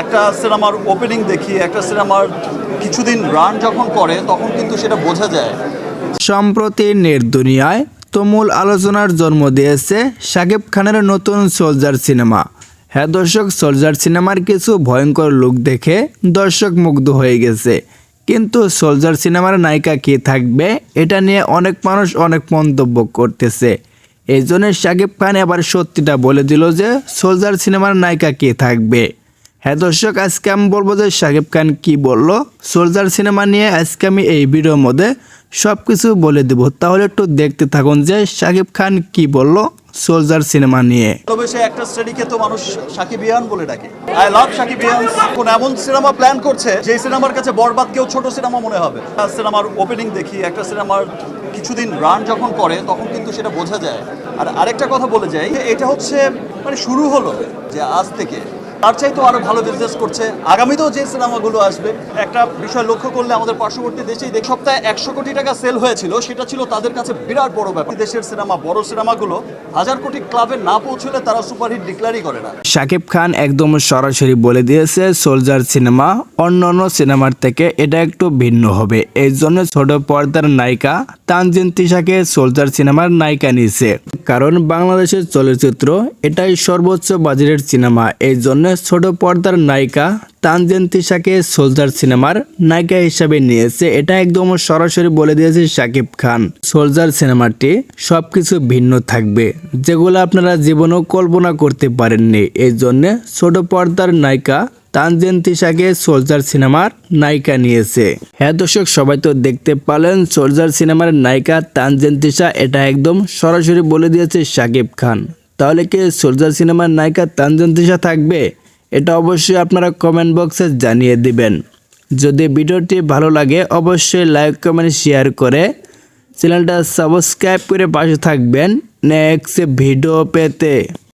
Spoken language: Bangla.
একটা সিনেমার ওপেনিং দেখি, একটা সিনেমার কিছুদিন রান যখন করে, তখন কিন্তু সেটা বোঝা যায়। সম্প্রতি নেট দুনিয়ায় তুমুল আলোচনার জন্ম দিয়েছে শাকিব খানের নতুন সোলজার সিনেমা। হ্যাঁ দর্শক, সোলজার সিনেমার কিছু ভয়ঙ্কর লুক দেখে দর্শক মুগ্ধ হয়ে গেছে। কিন্তু সোলজার সিনেমার নায়িকা কে থাকবে, এটা নিয়ে অনেক মানুষ অনেক মন্তব্য করতেছে। এই জন্য শাকিব খান এবার সত্যিটা বলে দিল যে, সোলজার সিনেমার নায়িকা কে থাকবে। হ্যাঁ দর্শক, আজকে আমি বলব যে শাকিব খান কি বলল? সোলজার সিনেমা নিয়ে আজকে আমি এই ভিডিওর মধ্যে সব কিছু বলে দেব। তাহলে একটু দেখতে থাকুন যে শাকিব খান কি বলল সোলজার সিনেমা নিয়ে। তবে সে একটা শ্রেণীকে তো মানুষ সাকিবিয়ান বলে ডাকে। আই লাভ সাকিবিয়ান কোন এমন সিনেমা প্ল্যান করছে যে সিনেমার কাছে বরবাদ কেউ ছোট সিনেমা মনে হবে। সিনেমার ওপেনিং দেখি, একটা সিনেমার কিছুদিন রান যখন করে, তখন কিন্তু সেটা বোঝা যায়। আর আরেকটা কথা বলে যাই, এটা হচ্ছে মানে শুরু হলো যে আজ থেকে তার চাইতে আরও ভালো বিজনেস করছে। আগামীতেও যে সিনেমাগুলো আসবে, একটা বিষয় লক্ষ্য করলে আমাদের পার্শ্ববর্তী দেশেই দেখ সপ্তাহে একশো কোটি টাকা সেল হয়েছিল, সেটা ছিল তাদের কাছে বিরাট বড় ব্যাপার। দেশের সিনেমা বড় সিনেমাগুলো হাজার কোটি ক্লাবে না পৌঁছলে তারা সুপারহিট ডিক্লারই করে না। শাকিব খান একদম সরাসরি বলে দিয়েছে সোলজার সিনেমা অন্যান্য সিনেমার থেকে এটা একটু ভিন্ন হবে। এই জন্য ছোট পর্দার নায়িকা তানজিন তিশাকে সোলজার সিনেমার নায়িকা নিয়েছে। কারণ বাংলাদেশের চলচ্চিত্র এটাই সর্বোচ্চ বাজারের সিনেমা এই জন্য ছোট পর্দার নায়িকা তানজিন তিশাকে সোলজার সিনেমার নায়িকা হিসাবে নিয়েছে। এটা একদম সরাসরি বলে দিয়েছে শাকিব খান। সোলজার সিনেমাটি সবকিছু ভিন্ন থাকবে, যেগুলো আপনারা জীবনেও কল্পনা করতে পারেননি। এই জন্য ছোট পর্দার নায়িকা তানজিন তিশাকে সোলজার সিনেমার নায়িকা নিয়েছে। হ্যাঁ দর্শক, সবাই তো দেখতে পালেন সোলজার সিনেমার নায়িকা তানজিন তিশা এটা একদম সরাসরি বলে দিয়েছে শাকিব খান। তাহলে কি সোলজার সিনেমার নায়িকা তানজিন তিশা থাকবে? এটা অবশ্যই আপনারা কমেন্ট বক্সে জানিয়ে দিবেন। যদি ভিডিওটি ভালো লাগে, অবশ্যই লাইক কমেন্ট শেয়ার করে চ্যানেলটা সাবস্ক্রাইব করে পাশে থাকবেন। নেক্সট ভিডিও পেতে।